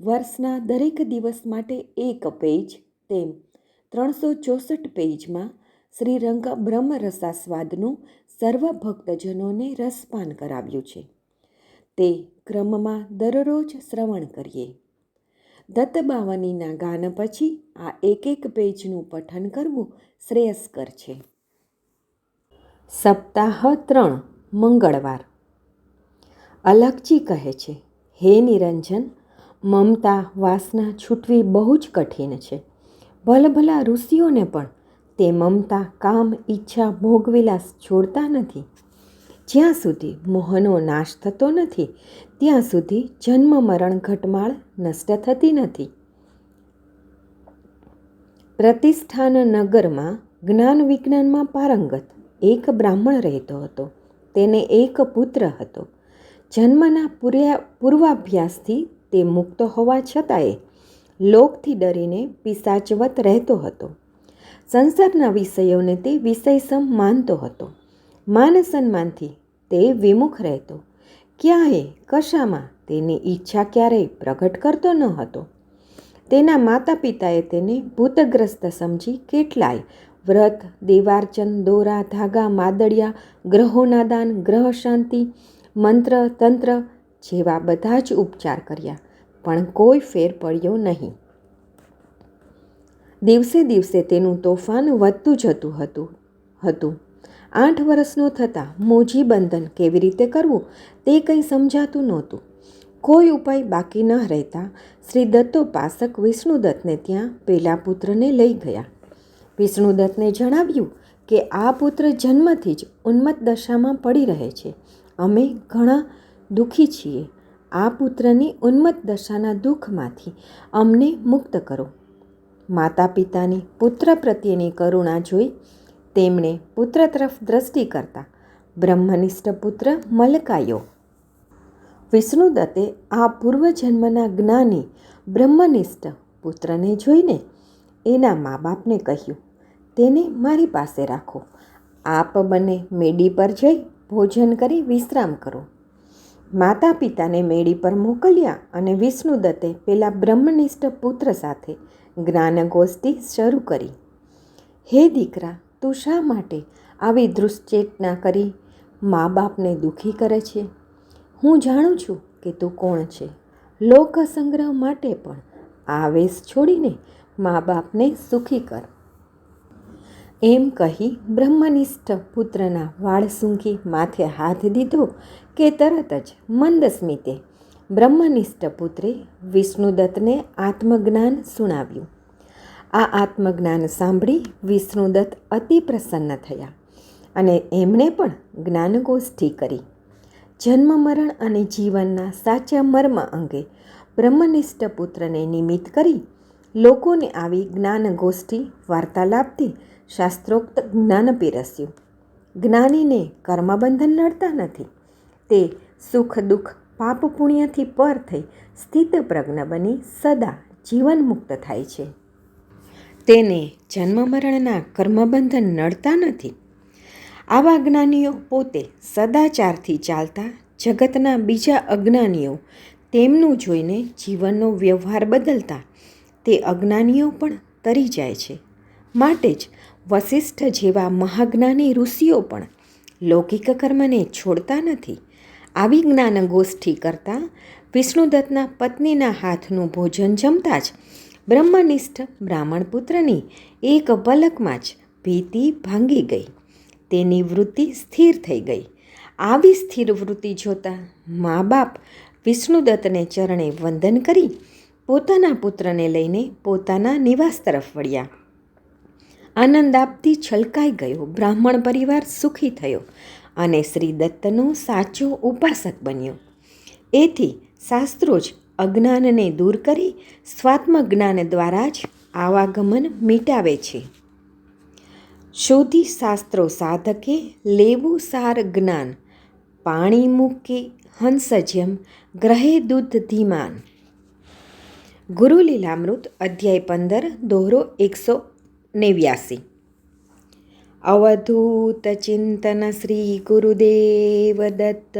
વર્ષના દરેક દિવસ માટે એક પેજ, તેમ ત્રણસો ચોસઠ પેજમાં શ્રી રંગ બ્રહ્મરસાસ્વાદનું સર્વ ભક્તજનોને રસપાન કરાવ્યું છે. તે ક્રમમાં દરરોજ શ્રવણ કરીએ. દત્તબાવનીના ગાન પછી આ એક એક પેજનું પઠન કરવું શ્રેયસ્કર છે. સપ્તાહ ત્રણ, મંગળવાર. અલગજી કહે છે, હે નિરંજન મમતા, વાસના છૂટવી બહુ જ કઠિન છે. ભલભલા ઋષિઓને પણ તે મમતા, કામ, ઈચ્છા, ભોગવિલાસ છોડતા નથી. જ્યાં સુધી મોહનો નાશ થતો નથી, ત્યાં સુધી જન્મ મરણ ઘટમાળ નષ્ટ થતી નથી. પ્રતિષ્ઠાન નગરમાં જ્ઞાન વિજ્ઞાનમાં પારંગત એક બ્રાહ્મણ રહેતો હતો. તેને એક પુત્ર હતો. જન્મના પૂર્યા પૂર્વાભ્યાસથી તે મુક્ત હોવા છતાંય લોકથી ડરીને પિસાચવત રહેતો હતો. સંસારના વિષયોને તે વિષયસમ માનતો હતો. માન સન્માનથી તે વિમુખ રહેતો. ક્યાંય, કશામાં તેની ઈચ્છા ક્યારેય પ્રગટ કરતો ન હતો. તેના માતા પિતાએ તેને ભૂતગ્રસ્ત સમજી કેટલાય વ્રત, દેવાર્ચન, દોરા, ધાગા, માદળિયા, ગ્રહોના દાન ગ્રહ શાંતિ મંત્ર, તંત્ર જેવા બધા જ ઉપચાર કર્યા. પણ કોઈ ફેર પડ્યો નહીં. દિવસે દિવસે તેનું તોફાન વધતું જતું હતું હતું. આઠ વર્ષનો થતાં મોજી બંધન કેવી રીતે કરવું તે કંઈ સમજાતું નહોતું. કોઈ ઉપાય બાકી ન રહેતા શ્રી દત્તોપાસક વિષ્ણુદત્તને ત્યાં પેલા પુત્રને લઈ ગયા. વિષ્ણુદત્તને જણાવ્યું કે આ પુત્ર જન્મથી જ ઉન્મત્ત દશામાં પડી રહે છે. અમે ઘણા દુઃખી છીએ. આ પુત્રની ઉન્મત્ત દશાના દુઃખમાંથી અમને મુક્ત કરો. માતા પિતાની પુત્ર પ્રત્યેની કરુણા જોઈ તેમણે પુત્ર તરફ દ્રષ્ટિ કરતા બ્રહ્મનિષ્ઠ પુત્ર મલકાયો. વિષ્ણુદત્તે આ પૂર્વજન્મના જ્ઞાની બ્રહ્મનિષ્ઠ પુત્રને જોઈને એના મા બાપને કહ્યું, તેને મારી પાસે રાખો. આપ બંને મેડી પર જઈ ભોજન કરી વિશ્રામ કરો. માતા પિતાને મેળી પર મોકલ્યા અને વિષ્ણુદત્તે પેલા બ્રહ્મનિષ્ઠ પુત્ર સાથે જ્ઞાનગોષ્ઠી શરૂ કરી. હે દીકરા, તું શા માટે આવી દુશ્ચેતના કરી? મા બાપને દુઃખી કરે છે. હું જાણું છું કે તું કોણ છે. લોક સંગ્રહ માટે પણ આવેશ છોડીને મા બાપને સુખી કર. એમ કહી બ્રહ્મનિષ્ઠ પુત્રના વાળ સૂંઘી માથે હાથ દીધો કે તરત જ મંદ સ્મિતે બ્રહ્મનિષ્ઠ પુત્રે વિષ્ણુદત્તને આત્મજ્ઞાન સુણાવ્યું. આ આત્મજ્ઞાન સાંભળી વિષ્ણુદત્ત અતિ પ્રસન્ન થયા અને એમણે પણ જ્ઞાનગોષ્ઠી કરી. જન્મ મરણ અને જીવનના સાચા મર્મ અંગે બ્રહ્મનિષ્ઠ પુત્રને નિમિત્ત કરી લોકોને આવી જ્ઞાનગોષ્ઠી વાર્તાલાપથી શાસ્ત્રોક્ત જ્ઞાન પીરસ્યું. જ્ઞાનીને કર્મબંધન નડતા નથી. તે સુખ દુઃખ પાપ પુણ્યથી પર થઈ સ્થિત પ્રજ્ઞ બની સદા જીવન મુક્ત થાય છે. તેને જન્મ મરણના કર્મબંધન નડતા નથી. આવા જ્ઞાનીઓ પોતે સદાચારથી ચાલતા જગતના બીજા અજ્ઞાનીઓ તેમનું જોઈને જીવનનો વ્યવહાર બદલતા તે અજ્ઞાનીઓ પણ તરી જાય છે. માટે જ વશિષ્ઠ જેવા મહાજ્ઞાની ઋષિઓ પણ લૌકિક કર્મને છોડતા નથી. આવી જ્ઞાન ગોષ્ઠી કરતાં વિષ્ણુદત્તના પત્નીના હાથનું ભોજન જમતા જ બ્રહ્મનિષ્ઠ બ્રાહ્મણ પુત્રની એક પલકમાં જ ભીતિ ભાંગી ગઈ. તેની વૃત્તિ સ્થિર થઈ ગઈ. આવી સ્થિર વૃત્તિ જોતા મા બાપ વિષ્ણુદત્તને ચરણે વંદન કરી પોતાના પુત્રને લઈને પોતાના નિવાસ તરફ વળ્યા. આનંદ આપતી છલકાઈ ગયો. બ્રાહ્મણ પરિવાર સુખી થયો અને શ્રી દત્તનો સાચો ઉપાસક બન્યો. એથી શાસ્ત્રો જ અજ્ઞાનને દૂર કરી સ્વાત્મ જ્ઞાન દ્વારા જ આવાગમન મિટાવે છે. શોધી શાસ્ત્રો સાધકે લેવું સાર જ્ઞાન, પાણી મૂકી હંસ જેમ ગ્રહે દૂધ ધીમાન. ગુરુ લીલામૃત અધ્યાય પંદર દોહરો એકસો નેવ્યાસી. અવધૂત ચિંતન શ્રી ગુરુદેવ દત્ત.